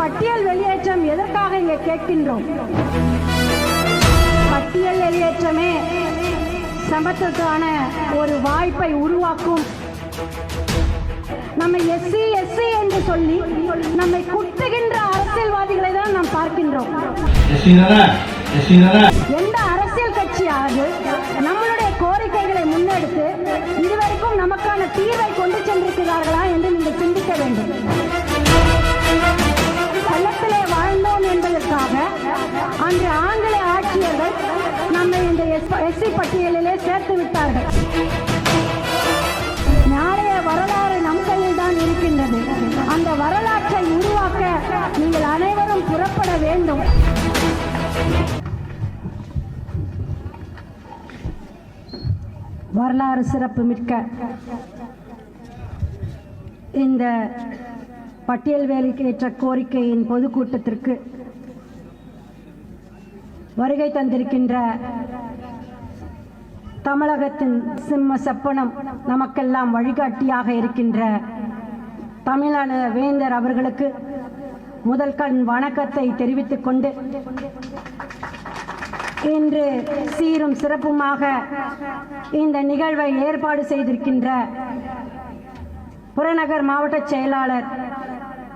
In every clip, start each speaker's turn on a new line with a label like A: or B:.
A: பட்டியல் வெளியேற்றம் எதற்காக இங்கே கேட்கின்றோம்? பட்டியல் வெளியேற்றமே சமத்துவத்துக்கான ஒரு வாய்ப்பை உருவாக்கும். நம்ம எஸ்சி எஸ்சி என்று சொல்லி நம்மை குத்துகின்ற அரசியல்வாதிகளை தான் நாம் பார்க்கின்றோம். எந்த அரசியல் கட்சியாவது நம்மளுடைய கோரிக்கைகளை முன்னெடுத்து இதுவரைக்கும் நமக்கான தீர்வை கொண்டு சென்றிருக்கிறார்களா என்று நீங்கள் சிந்திக்க வேண்டும். நிலத்திலே வாழ்ந்தோம் என்பதற்காக அன்று ஆங்கில ஆட்சியர்கள் நம்மை இந்த எஸ்சி பட்டியலிலே சேர்த்து விட்டார்கள். நாளைய வரலாறு நம் கையில் தான் இருக்கின்றது. அந்த வரலாற்றை உருவாக்க நீங்கள் அனைவரும் புறப்பட வேண்டும். வரலாறு சிறப்பு மிக்க இந்த பட்டியல் வேலைக்கு ஏற்ற கோரிக்கையின் பொதுக்கூட்டத்திற்கு வருகை தந்திருக்கின்ற தமிழகத்தின் சிம்ம செப்பனம் நமக்கெல்லாம் வழிகாட்டியாக இருக்கின்ற தமிழ்நாடு வேந்தர் அவர்களுக்கு முதல் கண் வணக்கத்தை தெரிவித்துக் கொண்டு இன்று சீரும் சிறப்புமாக இந்த நிகழ்வை ஏற்பாடு செய்திருக்கின்ற புறநகர் மாவட்ட செயலாளர்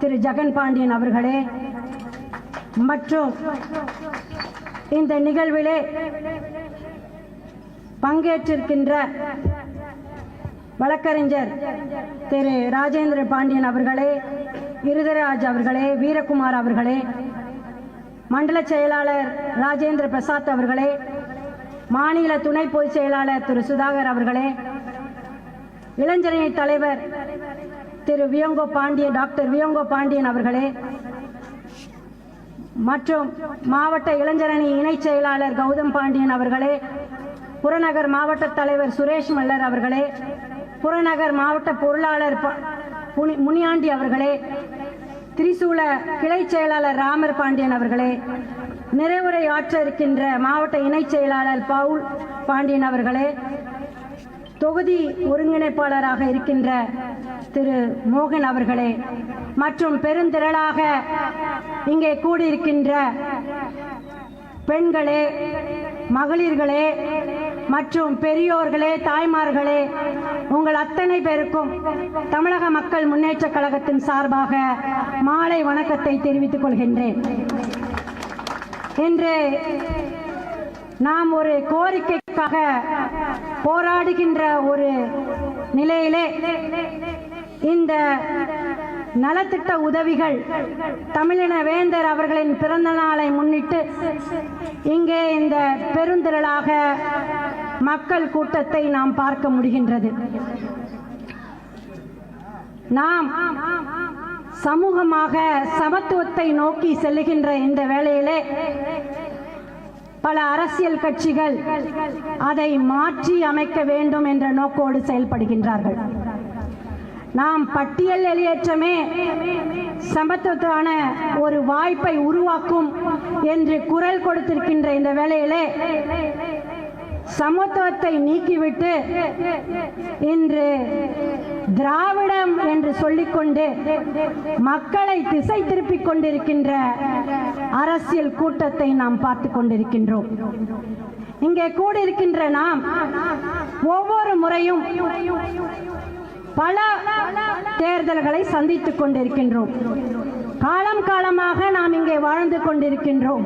A: திரு ஜெகன் பாண்டியன் அவர்களே மற்றும் இந்த நிகழ்விலே பங்கேற்றிருக்கின்ற வழக்கறிஞர் திரு ராஜேந்திர பாண்டியன் அவர்களே இருதராஜ் அவர்களே வீரகுமார் அவர்களே மண்டல செயலாளர் ராஜேந்திர பிரசாத் அவர்களே மாநில துணை பொதுச் செயலாளர் திரு சுதாகர் அவர்களே இளைஞரணி தலைவர் திரு வியங்கோ பாண்டியன் டாக்டர் வியங்கோ பாண்டியன் அவர்களே மற்றும் மாவட்ட இளைஞரணி இணைச் செயலாளர் கௌதம் பாண்டியன் அவர்களே புறநகர் மாவட்ட தலைவர் சுரேஷ் மல்லர் அவர்களே புறநகர் மாவட்ட பொருளாளர் முனியாண்டி அவர்களே திரிசூல கிளை செயலாளர் ராமர் பாண்டியன் அவர்களே நிறைவுரை ஆற்ற இருக்கின்ற மாவட்ட இணைச் செயலாளர் பவுல் பாண்டியன் அவர்களே தொகுதி ஒருங்கிணைப்பாளராக இருக்கின்ற திரு மோகன் அவர்களே மற்றும் பெருந்திரளாக இங்கே கூடியிருக்கின்ற பெண்களே மகளிர்களே மற்றும் பெரியோர்களே தாய்மார்களே உங்கள் அத்தனை பேருக்கும் தமிழக மக்கள் முன்னேற்ற கழகத்தின் சார்பாக மாலை வணக்கத்தை தெரிவித்துக் கொள்கின்றேன். இன்று நாம் ஒரு கோரிக்கைக்காக போராடுகின்ற ஒரு நிலையிலே இந்த நலத்திட்ட உதவிகள் தமிழின வேந்தர் அவர்களின் பிறந்த நாளை முன்னிட்டு இங்கே இந்த பெருந்திரளாக மக்கள் கூட்டத்தை நாம் பார்க்க முடிகின்றது. நாம் சமூகமாக சமத்துவத்தை நோக்கி செல்லுகின்ற இந்த வேளையிலே பல அரசியல் கட்சிகள் அதை மாற்றி அமைக்க வேண்டும் என்ற நோக்கோடு செயல்படுகின்றார்கள். நாம் பட்டியல் வெளியேற்றமே சமத்துவத்தான ஒரு வாய்ப்பை உருவாக்கும் என்று குரல் கொடுத்திருக்கின்ற இந்த வேளையிலே சமத்துவத்தை நீக்கிவிட்டு இன்று திராவிடம் என்று சொல்லிக்கொண்டு மக்களை திசை திருப்பிக் கொண்டிருக்கின்ற அரசியல் கூட்டத்தை நாம் பார்த்து கொண்டிருக்கின்றோம். இங்கே கூடியிருக்கின்ற நாம் ஒவ்வொரு முறையும் பல தேர்தல்களை சந்தித்துக் கொண்டிருக்கின்றோம். காலம் காலமாக நாம் இங்கே வாழ்ந்து கொண்டிருக்கின்றோம்.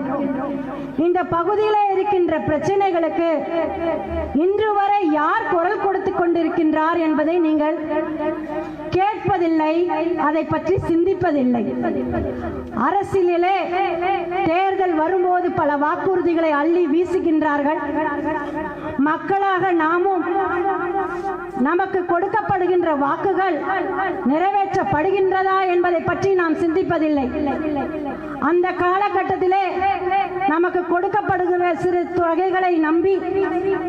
A: இந்த பகுதியில் இருக்கின்ற பிரச்சனைகளுக்கு இன்று வரை யார் குரல் கொடுத்து கொண்டிருக்கின்றார் என்பதை நீங்கள் கேட்பதில்லை அதை பற்றி சிந்திப்பதில்லை. அரசியலிலே தேர்தல் வரும்போது பல வாக்குறுதிகளை அள்ளி வீசுகின்றார்கள். மக்களாக நாமும் நமக்கு கொடுக்கப்படுகின்ற வாக்குகள் நிறைவேற்றப்படுகின்றதா என்பதை பற்றி நாம் சிந்திப்பதில்லை. அந்த காலகட்டத்திலே நமக்கு கொடுக்கப்படுகிற சிறு தொகைகளை நம்பி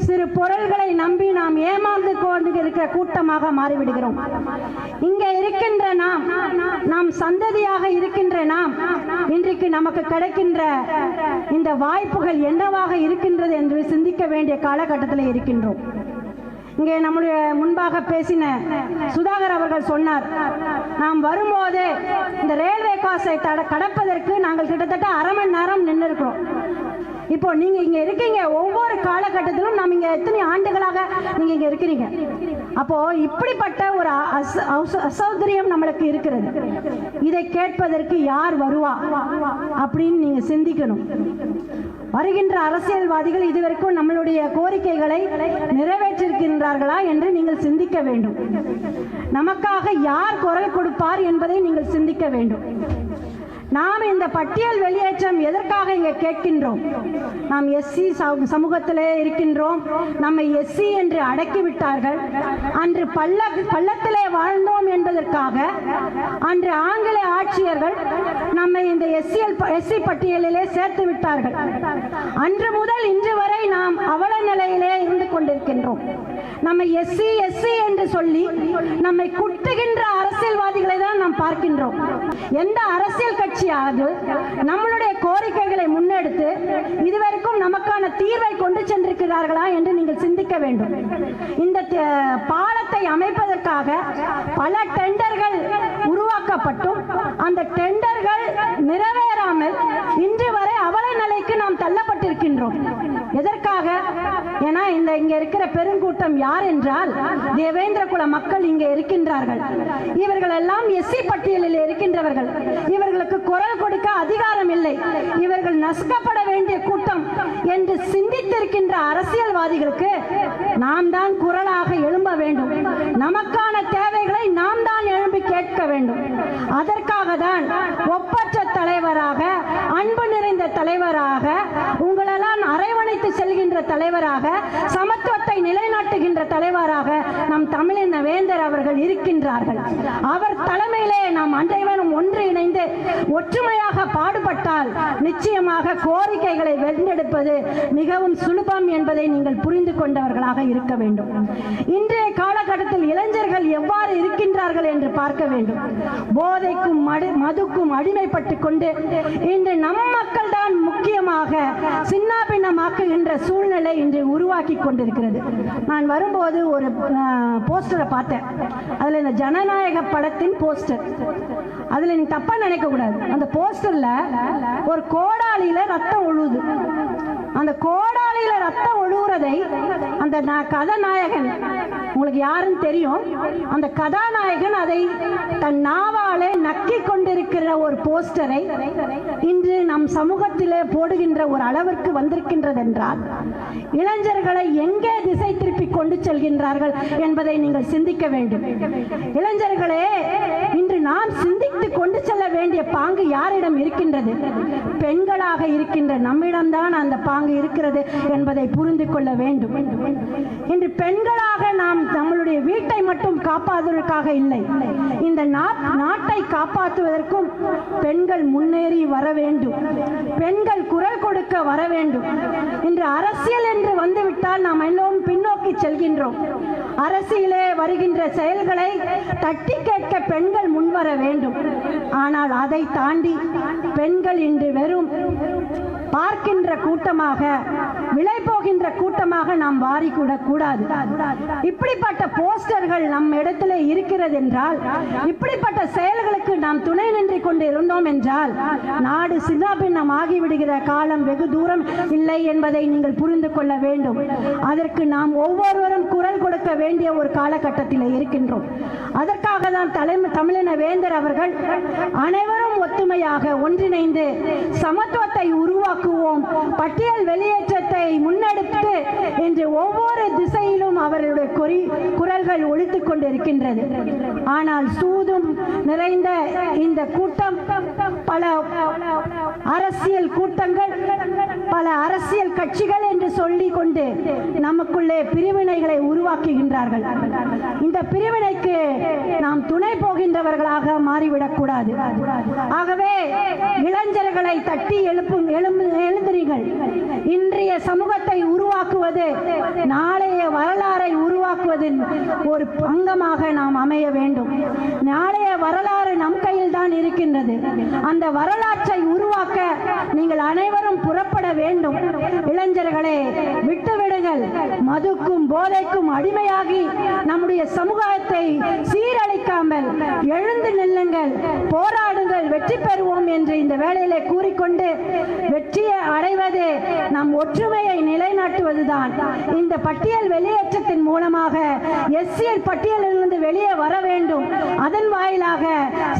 A: சிறு பொருள்களை நம்பி நாம் ஏமாந்து கொண்டு இருக்கிற கூட்டமாக மாறிவிடுகிறோம். இங்கே இருக்கின்ற நாம் நாம் சந்ததியாக இருக்கின்ற நாம் இன்றைக்கு நமக்கு கிடைக்கின்ற இந்த வாய்ப்புகள் என்னவாக இருக்கின்றது என்று சிந்திக்க வேண்டிய காலகட்டத்தில் இருக்கின்றோம். இங்கே நம்முடைய முன்பாக பேசின சுதாகர் அவர்கள் சொன்னார் நாம் வரும்போது இந்த ரயில்வே காசை தட கடப்பதற்கு நாங்கள் கிட்டத்தட்ட அரை மணி நேரம் நின்று இருக்கிறோம் இப்போ நீங்க இங்க இருக்கீங்க ஒவ்வொரு காலகட்டத்திலும் நாம் இங்க எத்தனை ஆண்டுகளாக நீங்க இங்க இருக்கிறீங்க? அப்போ இப்படிப்பட்ட ஒரு அச- அச- அசௌகரியம் நம்மளுக்கு இருக்கிறது. இதை கேட்பதற்கு யார் வருவா அப்படின்னு நீங்க சிந்திக்கணும். வருகின்ற அரசியல்வாதிகள் இதுவரைக்கும் நம்மளுடைய கோரிக்கைகளை நிறைவேற்றிருக்கின்றார்களா என்று நீங்கள் சிந்திக்க வேண்டும். நமக்காக யார் குரல் கொடுப்பார் என்பதை நீங்கள் சிந்திக்க வேண்டும். நாம் இந்த பட்டியல் வெளியேற்றம் எதற்காக இங்கே கேட்கின்றோம்? நாம் எஸ்சி சமூகத்திலே இருக்கின்றோம். நம்மை எஸ்சி என்று அடக்கி விட்டார்கள் அன்று பள்ள பள்ளத்திலே வாழ்ந்தோம் என்பதற்காக அன்று ஆங்கில ஆட்சியர்கள் நம்மை இந்த எஸ்சிஎல் எஸ்சி பட்டியலிலே சேர்த்து விட்டார்கள். அன்று முதல் இன்று வரை நாம் அவல நிலையிலே இருந்து கொண்டிருக்கின்றோம். நம்மை எஸ்சி எஸ்சி என்று சொல்லி நம்மை குட்டுகின்ற அரசியல்வாதிகளை தான் நாம் பார்க்கின்றோம். எந்த அரசியல் கட்சியாவது நம்மளுடைய கோரிக்கைகளை முன்னெடுத்து இதுவரைக்கும் நமக்கான தீர்வை கொண்டு சென்றிருக்கிறார்களா என்று நீங்கள் சிந்திக்க வேண்டும். இந்த பாலத்தை அமைப்பதற்காக பல டெண்டர்கள் உருவாக்கப்பட்டும் அந்த டெண்டர்கள் நிறைவேறாமல் இன்று வரை அவல நிலைக்கு நாம் தள்ளப்பட்டிருக்கின்றோம். எதற்காக? ஏன்னா இந்த இங்க இருக்கிற பெருங்கூட்டம் யார் என்றால் தேவேந்திர குல மக்கள் இங்கே இருக்கின்றார்கள். இவர்கள் எல்லாம் எஸ்சி பட்டியலில் இருக்கின்றவர்கள். இவர்களுக்கு குரல் கொடுக்க அதிகாரம் இல்லை. இவர்கள் நசுக்கப்பட வேண்டிய கூட்டம் என்று சிந்தித்திருக்கின்ற அரசியல்வாதிகளுக்கு நாம் தான் குரலாக எழும்ப வேண்டும். நமக்கான தேவைகளை நாம் தான் எழும்பி கேட்க வேண்டும். அதற்காக தான் ஒப்பற்ற தலைவராக அன்பு நிறைந்த தலைவராக உங்களெல்லாம் அரவணைத்து செல்கின்ற தலைவராக சமத்துவத்தை நிலைநாட்டுகின்ற தலைவராக நம் தமிழின் வேந்தர் அவர்கள் இருக்கின்றார்கள். அவர் தலைமையிலே நாம் அன்றைவனும் ஒன்று இணைந்து ஒற்றுமையாக பாடுபட்டால் நிச்சயமாக கோரிக்கைகளை வென்றெடுப்பது மிகவும் சுலபம் என்பதை நீங்கள் புரிந்து கொண்டவர்களாக இருக்க வேண்டும். இன்றைய காலகட்டத்தில் இளைஞர்கள் எவ்வாறு இருக்கின்றார்கள் என்று பார்க்க வேண்டும். போதைக்கும் மதுக்கும் அடிமைப்பட்டு கொண்டு இன்று நம் மக்கள் தான் முக்கியமாக சின்னாபின்னமாக்குகின்ற சூழ்நிலை இன்று உருவாக்கி கொண்டிருக்கிறது. நான் வரும் போது ஒரு போஸ்டரை பார்த்தேன். அதுல இந்த ஜனநாயக படத்தின் போஸ்டர். அதுல நீங்கள் தப்பாக நினைக்க கூடாது. அந்த போஸ்டர்ல ஒரு கோடாலியில ரத்தம் ஒழுகுது அந்த கோடாலியில ரத்தம் ஒழுகுறதை அந்த கதாநாயகன் உங்களுக்கு யாருன்னு தெரியும். அந்த கதாநாயகன் அதை தன் நாவாலே நக்கி கொண்டிருக்கிற ஒரு போஸ்டரை இன்று நம் சமூகத்திலே போடுகின்ற ஒரு அளவிற்கு வந்திருக்கின்றது என்றால் இளைஞர்களை எங்கே திசை திருப்பி கொண்டு செல்கின்றார்கள் என்பதை நீங்கள் சிந்திக்க வேண்டும். இளைஞர்களே இந்த நாம் சிந்தித்து கொண்டு செல்ல வேண்டிய பாங்கு யாரிடம் இருக்கின்றது? பெண்களாக இருக்கின்ற நம்மிடம்தான் அந்த பாங்கு இருக்கிறது என்பதை புரிந்து கொள்ள வேண்டும். இன்று பெண்களாக நாம் நம்மளுடைய வீட்டை மட்டும் காப்பாற்றுவதற்காக இல்லை. இந்த நாட்டை காப்பாற்றுவதற்கும் பெண்கள் முன்னேறி வர வேண்டும். பெண்கள் குரல் கொடுக்க வர வேண்டும். இன்று அரசியல் என்று வந்துவிட்டால் நாம் எல்லோரும் பின்னோக்கி செல்கின்றோம். அரசியலே வருகின்ற செயல்களை தட்டி கேட்க பெண்கள் முன் முன்வர வேண்டும். ஆனால் அதை தாண்டி பெண்கள் இன்று வெறும் பார்க்கின்ற கூட்டமாக விலை போகின்ற கூட்டமாக நாம் வாரிக்கூடக் கூடாது. இப்படிப்பட்ட போஸ்டர்கள் நம் இடத்திலே இருக்கிறது என்றால் இப்படிப்பட்ட செயல்களுக்கு நாம் துணை நின்று கொண்டு இருந்தோம் என்றால் நாடு சின்னாபின்னம் ஆகிவிடுகிற காலம் வெகு தூரம் இல்லை என்பதை நீங்கள் புரிந்து கொள்ள வேண்டும். அதற்கு நாம் ஒவ்வொருவரும் குரல் கொடுக்க வேண்டிய ஒரு காலகட்டத்தில் இருக்கின்றோம். அதற்காக தான் தலைமை தமிழின வேந்தர் அவர்கள் அனைவரும் ஒத்துமையாக ஒன்றிணைந்து சமத்துவத்தை உருவாக்க உருவாக்குவோம் பட்டியல் வெளியேற்றத்தை முன்னெடுத்து என்று ஒவ்வொரு திசையிலும் அவருடைய குரல்கள் ஒழித்துக் கொண்டிருக்கின்றது. ஆனால் சூதும் நிறைந்த இந்த கூட்டம் பல அரசியல் கூட்டங்கள் பல அரசியல் கட்சிகள் என்று சொல்லிக் கொண்டு நமக்குள்ளே பிரிவினைகளை உருவாக்குகின்றார்கள். இந்த பிரிவினைக்கு நாம் துணை போகின்றவர்களாக மாறிவிடக் கூடாது ஆகவே இளைஞர்களை தட்டி எழுப்பும் எழுந்து எழுந்திரிகள் இன்றைய சமூகத்தை உருவாக்குவது நாளைய வரலாறை உருவாக்குவதின் ஒரு அங்கமாக நாம் அமைய வேண்டும். நாளைய வரலாறு நம் கையில் தான் இருக்கின்றது. அந்த வரலாற்றை உருவாக்க நீங்கள் அனைவரும் புறப்பட வேண்டும் வேண்டும். இளைஞர்களே விட்டுவிடுங்கள். மதுக்கும் போதைக்கும் அடிமையாகி நம்முடைய சமூகத்தை சீரழிக்காமல் எழுந்து நில்லுங்கள். போராடுங்கள். வெற்றி பெறுவோம் என்று இந்த வேளையிலே கூறிக்கொண்டு வெற்றியை அடைவது நம் ஒற்றுமையை நிலைநாட்டுவதுதான். இந்த பட்டியல் வெளியேற்றத்தின் மூலமாக எஸ்சிஎல் பட்டியலிலிருந்து வெளியே வர வேண்டும். அதன் வாயிலாக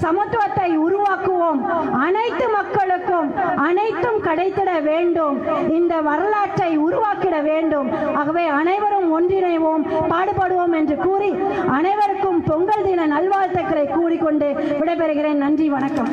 A: சமத்துவத்தை உருவாக்குவோம். அனைத்து மக்களுக்கும் அனைத்தும் கிடைத்திட வேண்டும். இந்த வரலாற்றை உருவாக்கிட வேண்டும். ஆகவே அனைவரும் ஒன்றிணைவோம் பாடுபடுவோம் என்று கூறி அனைவருக்கும் பொங்கல் தின நல்வாழ்த்துக்களை கூறிக்கொண்டு விடைபெறுகிறேன். நன்றி வணக்கம்.